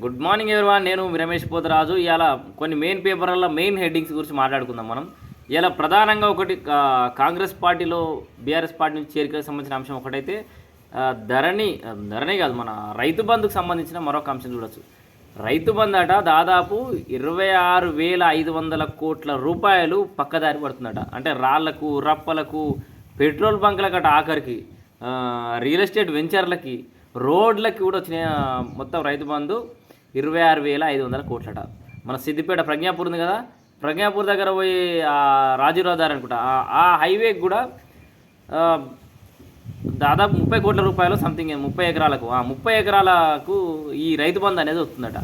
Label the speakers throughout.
Speaker 1: Good morning everyone నేను రమేష్ పోతరాజు. ఇవాళ కొన్ని మెయిన్ పేపర్లలో మెయిన్ హెడ్డింగ్స్ గురించి మాట్లాడుకుందాం మనం. ఇలా ప్రధానంగా ఒకటి కాంగ్రెస్ పార్టీలో బీఆర్ఎస్ పార్టీ నుంచి చేరికలకు సంబంధించిన అంశం ఒకటైతే ధరణి ధరణి కాదు మన రైతు బంధుకు సంబంధించిన మరొక అంశం చూడొచ్చు. రైతు బంధు అట దాదాపు ఇరవై ఆరు వేల ఐదు వందల కోట్ల రూపాయలు పక్కదారి పడుతుందట. అంటే రాళ్ళకు రప్పలకు పెట్రోల్ బంకులకట ఆఖరికి రియల్ ఎస్టేట్ వెంచర్లకి రోడ్లకి కూడా వచ్చిన మొత్తం రైతు బంధు. ఇరవై ఆరు వేల ఐదు వందల కోట్లట. మన సిద్దిపేట ప్రజ్ఞాపూర్ ఉంది కదా? ప్రజ్ఞాపూర్ దగ్గర పోయి ఆ రాజీరావు అనుకుంటా ఆ- హైవే హైవేకి కూడా దాదాపు ముప్పై కోట్ల రూపాయలు సంథింగ్ ముప్పై ఎకరాలకు. ఆ ముప్పై ఎకరాలకు ఈ రైతు బంధు అనేది వస్తుందట.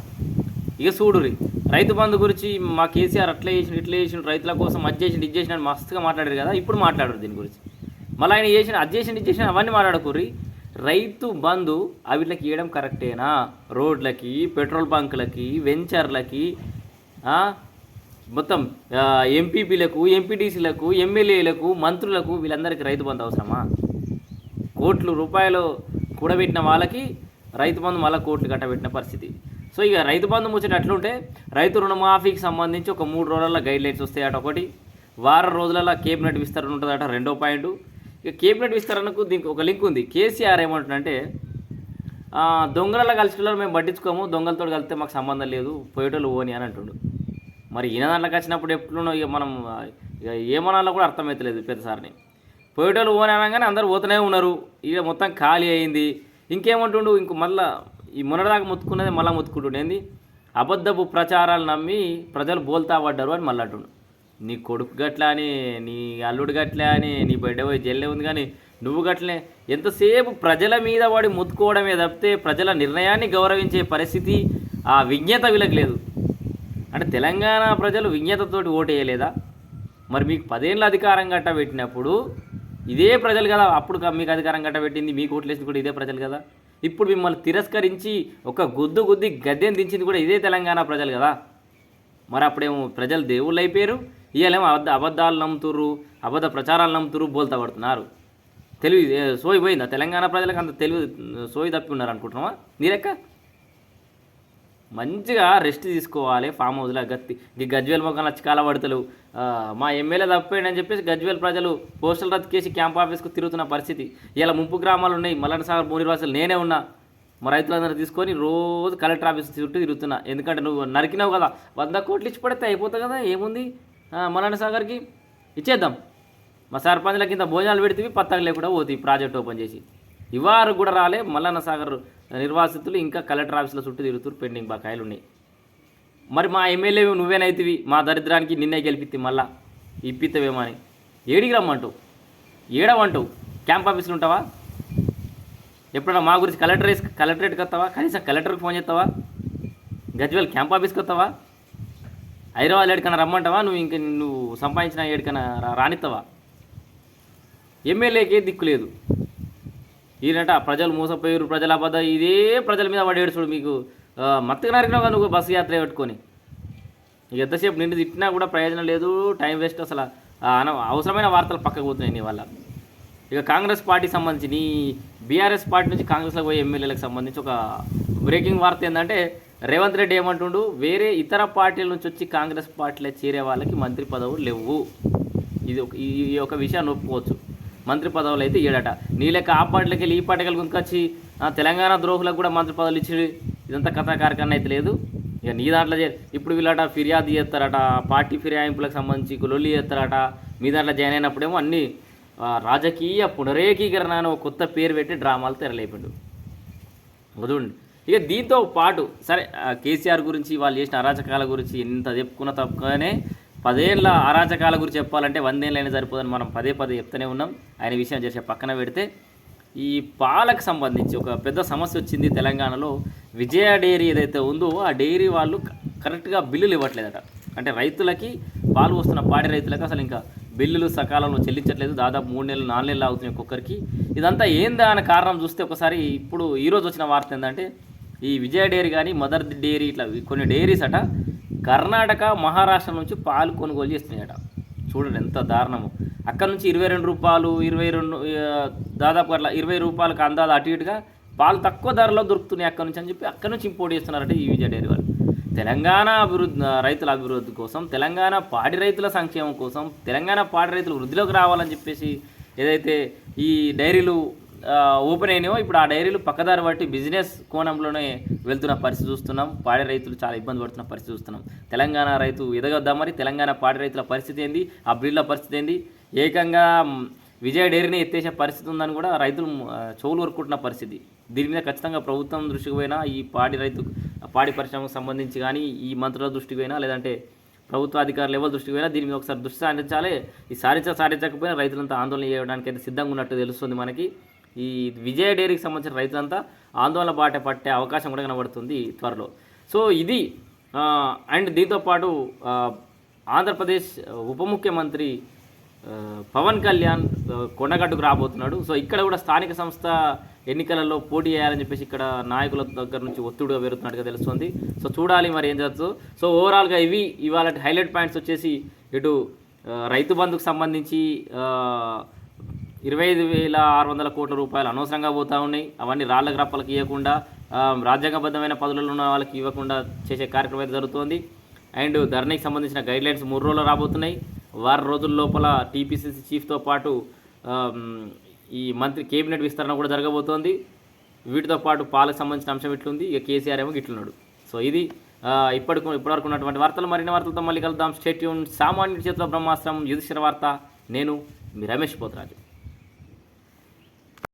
Speaker 1: ఇక చూడురి రైతు బంధు గురించి మా కేసీఆర్ అట్లా చేసిన ఇట్లా చేసిన రైతుల కోసం అది చేసిన ఇది చేసిన మస్తుగా మాట్లాడారు కదా? ఇప్పుడు మాట్లాడరు దీని గురించి. మళ్ళీ ఆయన చేసిన అది చేసిన ఇది చేసిన అవన్నీ మాట్లాడకూరి రైతు బంధు అవిట్లకి ఇవ్వడం కరెక్టేనా? రోడ్లకి పెట్రోల్ బంకులకి వెంచర్లకి మొత్తం ఎంపీపీలకు ఎంపీటీసీలకు ఎమ్మెల్యేలకు మంత్రులకు వీళ్ళందరికీ రైతు బంధు అవసరమా? కోట్లు రూపాయలు కూడబెట్టిన వాళ్ళకి రైతు బంధు మళ్ళీ కోట్లు కట్టబెట్టిన పరిస్థితి. సో ఇక రైతు బంధు ముచ్చట అట్లుంటే రైతు రుణమాఫీకి సంబంధించి ఒక మూడు రోజుల గైడ్ లైన్స్ వస్తాయట ఒకటి. వారం రోజులలో కేబినెట్ విస్తరణ ఉంటుందట రెండో పాయింట్. ఇక కేబినెట్ విస్తరణకు దీనికి ఒక లింక్ ఉంది. కేసీఆర్ ఏమంటుందంటే దొంగలలో కలిసి మేము పట్టించుకోము దొంగలతో కలిస్తే మాకు సంబంధం లేదు పోయేటోళ్ళు ఓని అని అంటుండు. మరి ఈయన దాంట్లోకి వచ్చినప్పుడు ఎప్పుడునో ఇక మనం ఇక ఏమనాలో కూడా అర్థమవుతలేదు పెద్దసారిని. పోయేటోళ్ళు ఓని అనగానే అందరూ పోతూనే ఉన్నారు. ఇక మొత్తం ఖాళీ అయింది. ఇంకేమంటుండు ఇంక మళ్ళా ఈ మొన్నటిదాకా ముత్తుకున్నది మళ్ళీ ముత్తుకుంటుండేంది అబద్ధపు ప్రచారాలు నమ్మి ప్రజలు బోల్తా పడ్డారు అని మళ్ళీ అంటుండు. నీ కొడుకు గట్లా అని నీ అల్లుడు గట్లా అని నీ బిడ్డ పోయి జల్లే ఉంది కానీ నువ్వు గట్లనే. ఎంతసేపు ప్రజల మీద వాడి ముత్తుకోవడమే తప్పితే ప్రజల నిర్ణయాన్ని గౌరవించే పరిస్థితి ఆ విజ్ఞత వీళ్ళకి లేదు. అంటే తెలంగాణ ప్రజలు విజ్ఞతతోటి ఓటు వేయలేదా మరి మీకు పదేళ్ళ అధికారం గట్ట పెట్టినప్పుడు ఇదే ప్రజలు కదా అప్పుడు మీకు అధికారం గట్ట పెట్టింది మీకు ఓట్లేసింది కూడా ఇదే ప్రజలు కదా. ఇప్పుడు మిమ్మల్ని తిరస్కరించి ఒక గుద్దు గుద్ది గద్దెని దించింది కూడా ఇదే తెలంగాణ ప్రజలు కదా. మరి అప్పుడేమో ప్రజలు దేవుళ్ళు అయిపోయారు ఇవాళేమో అబద్ధ అబద్ధాలు నమ్ముతుర్రు అబద్ధ ప్రచారాలు నమ్ముతుర్రు బోల్తా పడుతున్నారు. తెలివి సోయి పోయిందా? తెలంగాణ ప్రజలకు అంత తెలివి సోయి తప్పి ఉన్నారు అనుకుంటున్నావా? నీ మంచిగా రెస్ట్ తీసుకోవాలి ఫామ్ హౌస్లో గత్తి ఈ గజ్వేల్ మొక్కలు వచ్చి పడతలు మా ఎమ్మెల్యే తప్పిపోయాడు అని చెప్పేసి గజ్వేల్ ప్రజలు పోస్టల్ రద్దుకేసి క్యాంప్ ఆఫీస్కు తిరుగుతున్న పరిస్థితి. ఇలా ముంపు గ్రామాలు ఉన్నాయి మల్లన సాగర్ మూనివాసులు నేనే ఉన్నా. మా రైతులందరూ తీసుకొని రోజు కలెక్టర్ ఆఫీస్ చుట్టూ తిరుగుతున్నా. ఎందుకంటే నువ్వు నరికినావు కదా వంద కోట్లు ఇచ్చి పడితే అయిపోతుంది కదా ఏముంది? ఆ, సాగర్కి ఇచ్చేద్దాం. మా సర్పంచ్లకి ఇంత భోజనాలు పెడితే పత్తాకు లేకుండా పోతాయి ప్రాజెక్ట్ ఓపెన్ చేసి. ఇవారు కూడా రాలే మల్లన్న సాగర్ నిర్వాసితులు ఇంకా కలెక్టర్ ఆఫీసులో చుట్టూ తిరుగుతూ పెండింగ్ బకాయిలు ఉన్నాయి. మరి మా ఎమ్మెల్యే నువ్వేనైతివి మా దరిద్రానికి నిన్నే గెలిపిత్తి మళ్ళా. ఇప్పిత్తవేమో అని ఏడికి రమ్మంటావు ఏడవంటావు క్యాంప్ ఆఫీసులు ఉంటావా? ఎప్పుడన్నా మా గురించి కలెక్టర్ కలెక్టరేట్కి వస్తావా? కనీసం కలెక్టర్కి ఫోన్ చేస్తావా? గజ్వేల్ క్యాంప్ ఆఫీస్కి వస్తావా? హైదరాబాద్ ఏడికన్నా రమ్మంటావా? నువ్వు ఇంక నువ్వు సంపాదించిన ఏడికన్నా రానిస్తావా ఎమ్మెల్యేకే దిక్కు లేదు. ఈయనట ప్రజలు మోసపోయారు ప్రజల అబద్ధ ఇదే ప్రజల మీద పడేడు చూడు మీకు. మత్తుగా నరికినావు నువ్వు బస్సు యాత్ర పెట్టుకొని. ఎంతసేపు నిండు తిట్టినా కూడా ప్రయోజనం లేదు టైం వేస్ట్ అసలు. అన- అవసరమైన వార్తలు పక్కకు పోతున్నాయి నీ వల్ల. ఇక కాంగ్రెస్ పార్టీ సంబంధించి నీ బీఆర్ఎస్ పార్టీ నుంచి కాంగ్రెస్లో పోయే ఎమ్మెల్యేలకు సంబంధించి ఒక బ్రేకింగ్ వార్త ఏంటంటే రేవంత్ రెడ్డి ఏమంటుండు? వేరే ఇతర పార్టీల నుంచి వచ్చి కాంగ్రెస్ పార్టీలో చేరే వాళ్ళకి మంత్రి పదవులు లేవు. ఇది ఒక ఈ యొక్క విషయాన్ని ఒప్పుకోవచ్చు. మంత్రి పదవులు అయితే ఏడట నీ లెక్క ఆ పార్టీలకి వెళ్ళి ఈ పార్టీకి గుంతుకొచ్చి తెలంగాణ ద్రోహులకు కూడా మంత్రి పదవులు ఇచ్చి ఇదంతా కథా కార్యక్రమం అయితే లేదు. ఇక నీ దాంట్లో చే- ఇప్పుడు వీళ్ళట ఫిర్యాదు చేస్తారట. పార్టీ ఫిర్యాయింపులకు సంబంధించి లొల్లి చేస్తారట. మీ దాంట్లో జాయిన్ అయినప్పుడేమో అన్ని రాజకీయ పునరేకీకరణ అని ఒక కొత్త పేరు పెట్టి డ్రామాలు తెరలేపిండు. చూడండి ఇక దీంతో పాటు సరే కేసీఆర్ గురించి వాళ్ళు చేసిన అరాచకాల గురించి ఎంత చెప్పుకున్న తప్పగానే పదేళ్ళ అరాచకాల గురించి చెప్పాలంటే వందేళ్ళైనా సరిపోదని మనం పదే పదే చెప్తూనే ఉన్నాం. ఆయన విషయం చేసే పక్కన పెడితే ఈ పాలకు సంబంధించి ఒక పెద్ద సమస్య వచ్చింది తెలంగాణలో. విజయ డైరీ ఏదైతే ఉందో ఆ డైరీ వాళ్ళు కరెక్ట్గా బిల్లులు ఇవ్వట్లేదట. అంటే రైతులకి పాలు వస్తున్న పాడి రైతులకు అసలు ఇంకా బిల్లులు సకాలంలో చెల్లించట్లేదు. దాదాపు మూడు నెలలు నాలుగు నెలలు అవుతున్నాయి ఒక్కొక్కరికి. ఇదంతా ఏందా అనే కారణం చూస్తే ఒకసారి ఇప్పుడు ఈరోజు వచ్చిన వార్త ఏంటంటే ఈ విజయ డైరీ కానీ మదర్ డైరీ ఇట్లా కొన్ని డైరీస్ అట కర్ణాటక మహారాష్ట్ర నుంచి పాలు కొనుగోలు చేస్తున్నాయట. చూడండి ఎంత దారుణము. అక్కడ నుంచి ఇరవై రెండు రూపాయలు ఇరవై రెండు దాదాపు అట్లా ఇరవై రూపాయలకు అందాలు అటు ఇటుగా పాలు తక్కువ ధరలో దొరుకుతున్నాయి అక్కడ నుంచి అని చెప్పి అక్కడ నుంచి ఇంపోర్ట్ చేస్తున్నారంటే ఈ విజయ డైరీ వాళ్ళు. తెలంగాణ అభివృద్ధి రైతుల అభివృద్ధి కోసం తెలంగాణ పాడి రైతుల సంక్షేమం కోసం తెలంగాణ పాడి రైతులు వృద్ధిలోకి రావాలని చెప్పేసి ఏదైతే ఈ డైరీలు ఓపెన్ అయినాయో ఇప్పుడు ఆ డైరీలు పక్కదారి బట్టి బిజినెస్ కోణంలోనే వెళ్తున్న పరిస్థితి చూస్తున్నాం. పాడి రైతులు చాలా ఇబ్బంది పడుతున్న పరిస్థితి చూస్తున్నాం. తెలంగాణ రైతు ఎదగొద్దాం మరి? తెలంగాణ పాడి రైతుల పరిస్థితి ఏంది? ఆ బిల్లుల పరిస్థితి ఏంది? ఏకంగా విజయ డైరీని ఎత్తేసే పరిస్థితి ఉందని కూడా రైతులు చోలు చెవులు వరుకుంటున్న పరిస్థితి. దీని మీద ఖచ్చితంగా ప్రభుత్వం దృష్టికి పోయినా ఈ పాడి రైతు పాడి పరిశ్రమకు సంబంధించి కానీ ఈ మంత్రుల దృష్టికి పోయినా లేదంటే ప్రభుత్వ అధికారులు ఎవరు దృష్టికి పోయినా దీని మీద ఒకసారి దృష్టి సాధించాలి ఈ సాధించ సాధించకపోయినా రైతులంతా ఆందోళన చేయడానికి అయితే సిద్ధంగా ఉన్నట్టు తెలుస్తుంది మనకి. ఈ విజయ డైరీకి సంబంధించిన రైతులంతా ఆందోళన బాట పట్టే అవకాశం కూడా కనబడుతుంది త్వరలో. సో ఇది అండ్ దీంతోపాటు ఆంధ్రప్రదేశ్ ఉప ముఖ్యమంత్రి పవన్ కళ్యాణ్ కొండగట్టుకు రాబోతున్నాడు. సో ఇక్కడ కూడా స్థానిక సంస్థ ఎన్నికలలో పోటీ చేయాలని చెప్పేసి ఇక్కడ నాయకుల దగ్గర నుంచి ఒత్తిడిగా పెరుగుతున్నట్టుగా తెలుస్తుంది. సో చూడాలి మరి ఏం జరుగుతుందో. సో ఓవరాల్గా ఇవి ఇవాళ హైలైట్ పాయింట్స్ వచ్చేసి ఇటు రైతు బంధుకు సంబంధించి ఇరవై ఐదు వేల ఆరు వందల కోట్ల రూపాయలు అనవసరంగా పోతా ఉన్నాయి. అవన్నీ రాళ్ళకి రప్పలకి ఇవ్వకుండా రాజ్యాంగబద్ధమైన పదవులలో ఉన్న వాళ్ళకి ఇవ్వకుండా చేసే కార్యక్రమం అయితే జరుగుతోంది. అండ్ ధరణికి సంబంధించిన గైడ్ లైన్స్ మూడు రోజులు రాబోతున్నాయి. వారం రోజుల లోపల టీపీసీసీ చీఫ్తో పాటు ఈ మంత్రి కేబినెట్ విస్తరణ కూడా జరగబోతోంది. వీటితో పాటు పాలకు సంబంధించిన అంశం ఇట్లుంది. ఇక కేసీఆర్ ఏమో ఇట్లున్నాడు సో ఇది ఆ, ఇప్పటికు ఇప్పటివరకు ఉన్నటువంటి వార్తలు. మరిన్ని వార్తలతో మళ్ళీ కలుద్దాం. స్టేట్యూన్ సామాన్య చేతిలో బ్రహ్మాస్త్రం. యుధిష్ఠిర వార్త. నేను మీ రమేష్ పోతరాజు.